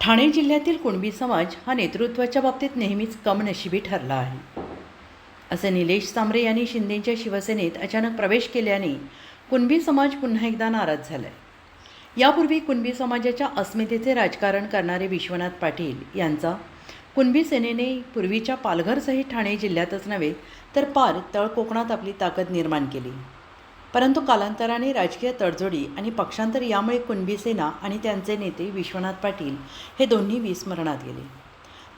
ठाणे जिल्ह्यातील कुणबी समाज हा नेतृत्वाच्या बाबतीत नेहमीच कमनशिबी ठरला आहे. असे निलेश सांबरे यांनी शिंदेच्या शिवसेनेत अचानक प्रवेश केल्याने कुणबी समाज पुन्हा एकदा नाराज झालाय. यापूर्वी कुणबी समाजाच्या अस्मितेचे राजकारण करणारे विश्वनाथ पाटील यांचा कुणबी सेनेने पूर्वीच्या पालघरसहित ठाणे जिल्ह्यातच नव्हे तर पार तळ कोकणात आपली ताकद निर्माण केली. परंतु कालांतराने राजकीय तडजोडी आणि पक्षांतर यामुळे कुणबी सेना आणि त्यांचे नेते विश्वनाथ पाटील हे दोन्ही विस्मरणात गेले.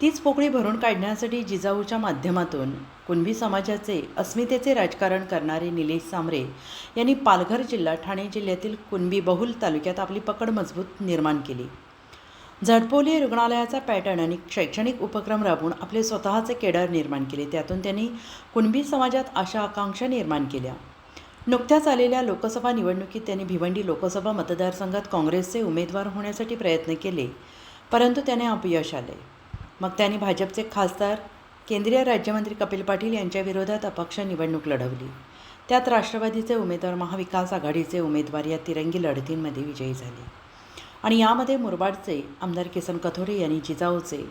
तीच पोकळी भरून काढण्यासाठी जिजाऊच्या माध्यमातून कुणबी समाजाचे अस्मितेचे राजकारण करणारे निलेश सामरे यांनी पालघर जिल्हा ठाणे जिल्ह्यातील कुणबी बहुल तालुक्यात आपली पकड मजबूत निर्माण केली. झडपोली रुग्णालयाचा पॅटर्न आणि शैक्षणिक उपक्रम राबवून आपले स्वतःचे केडर निर्माण केले. त्यातून त्यांनी कुणबी समाजात आशा आकांक्षा निर्माण केल्या. नुकत्याच आलेल्या लोकसभा निवडणुकीत त्यांनी भिवंडी लोकसभा मतदारसंघात काँग्रेसचे उमेदवार होण्यासाठी प्रयत्न केले परंतु त्याने अपयश आले. मग त्यांनी भाजपचे खासदार केंद्रीय राज्यमंत्री कपिल पाटील यांच्या विरोधात अपक्ष निवडणूक लढवली. त्यात राष्ट्रवादीचे उमेदवार महाविकास आघाडीचे उमेदवार या तिरंगी लढतींमध्ये विजयी झाले. आणि यामध्ये मुरबाडचे आमदार किसन कथोरे यांनी जिजाऊचे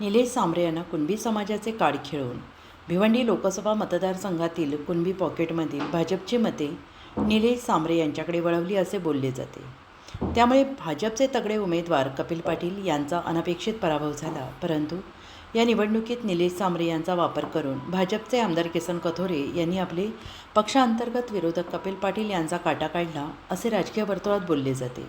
निलेश सांबरे यांना कुणबी समाजाचे कार्ड खेळून भिवंडी लोकसभा मतदारसंघातील कुणबी पॉकेटमधील भाजपची मते निलेश सांबरे यांच्याकडे वळवली असे बोलले जाते. त्यामुळे भाजपचे तगडे उमेदवार कपिल पाटील यांचा अनपेक्षित पराभव झाला. परंतु या निवडणुकीत निलेश सांबरे यांचा वापर करून भाजपचे आमदार किसन कथोरे यांनी आपले पक्षांतर्गत विरोधक कपिल पाटील यांचा काटा काढला असे राजकीय वर्तुळात बोलले जाते.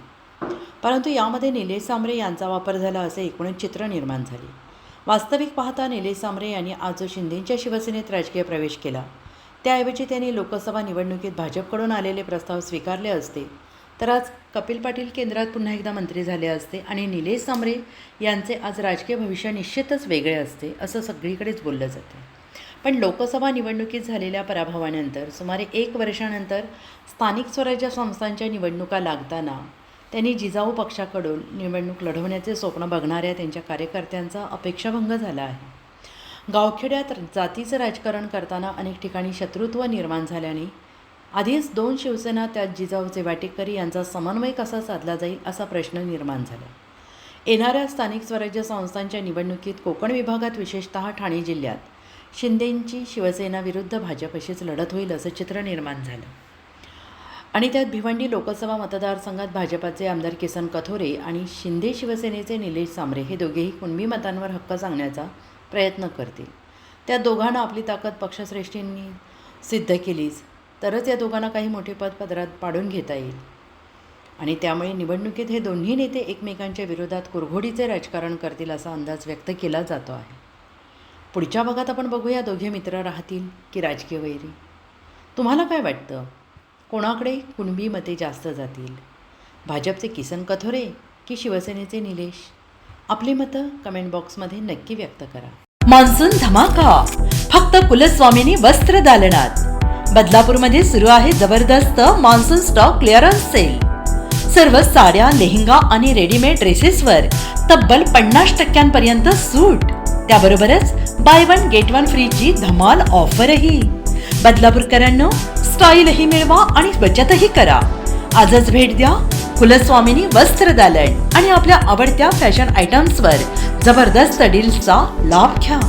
परंतु यामध्ये निलेश सांबरे यांचा वापर झाला असे एकूणच चित्र निर्माण झाले. वास्तविक पाहता निलेश सांबरे यांनी आज शिंदेंच्या शिवसेनेत राजकीय प्रवेश केला. त्याऐवजी त्यांनी लोकसभा निवडणुकीत भाजपकडून आलेले प्रस्ताव स्वीकारले असते. तर आज कपिल पाटील केंद्रात पुन्हा एकदा मंत्री झाले असते आणि निलेश सांबरे यांचे आज राजकीय भविष्य निश्चितच वेगळे असते असं सगळीकडेच बोललं जातं. पण लोकसभा निवडणुकीत झालेल्या पराभवानंतर सुमारे एक वर्षानंतर स्थानिक स्वराज्य संस्थांच्या निवडणुका लागताना त्यांनी जिजाऊ पक्षाकडून निवडणूक लढवण्याचे स्वप्न बघणाऱ्या त्यांच्या कार्यकर्त्यांचा अपेक्षाभंग झाला आहे. गावखेड्यात जातीचं राजकारण करताना अनेक ठिकाणी शत्रुत्व निर्माण झाल्याने आधीच दोन शिवसेना त्यात जिजाऊचे वाटेकरी यांचा समन्वय कसा साधला जाईल असा प्रश्न निर्माण झाला. येणाऱ्या स्थानिक स्वराज्य संस्थांच्या निवडणुकीत कोकण विभागात विशेषतः ठाणे जिल्ह्यात शिंदेंची शिवसेना विरुद्ध भाजप अशीच लढत होईल असं चित्र निर्माण झालं. आणि त्यात भिवंडी लोकसभा मतदारसंघात भाजपाचे आमदार किसन कथोरे आणि शिंदे शिवसेनेचे निलेश सांबरे हे दोघेही कुणबी मतांवर हक्क सांगण्याचा प्रयत्न करतील. त्या दोघांना आपली ताकद पक्षश्रेष्ठींनी सिद्ध केलीच तरच या दोघांना काही मोठे पद पदरात पाडून घेता येईल. आणि त्यामुळे निवडणुकीत हे दोन्ही नेते एकमेकांच्या विरोधात कुरघोडीचे राजकारण करतील असा अंदाज व्यक्त केला जातो आहे. पुढच्या भागात आपण बघूया दोघे मित्र राहतील की राजकीय वैरी. तुम्हाला काय वाटतं? कोणाकडे? कुणबी मते जास्त जातील. भाजपचे किसन कथोरे की शिवसेनेचे निलेश? आपली मतं कमेंट बॉक्समध्ये नक्की व्यक्त करा. मान्सून धमाका. फक्त कुलस्वामिनी वस्त्र दालनात. बदलापूरमध्ये सुरू आहे जबरदस्त मान्सून स्टॉक क्लिअरन्स सेल सर्व साड्या लेहंगा आणि रेडीमेड ड्रेसेसवर तब्बल पन्नास टक्क्यांपर्यंत सूट. त्याबरोबरच बाय वन गेट वन फ्रीची धमाल ऑफरही बदलापूरकरांनो स्टाईलही मिळवा आणि बचतही करा. आजच भेट द्या कुलस्वामिनी वस्त्र दालन आणि आपल्या आवडत्या फॅशन आयटम्सवर जबरदस्त डील्सचा लाभ घ्या.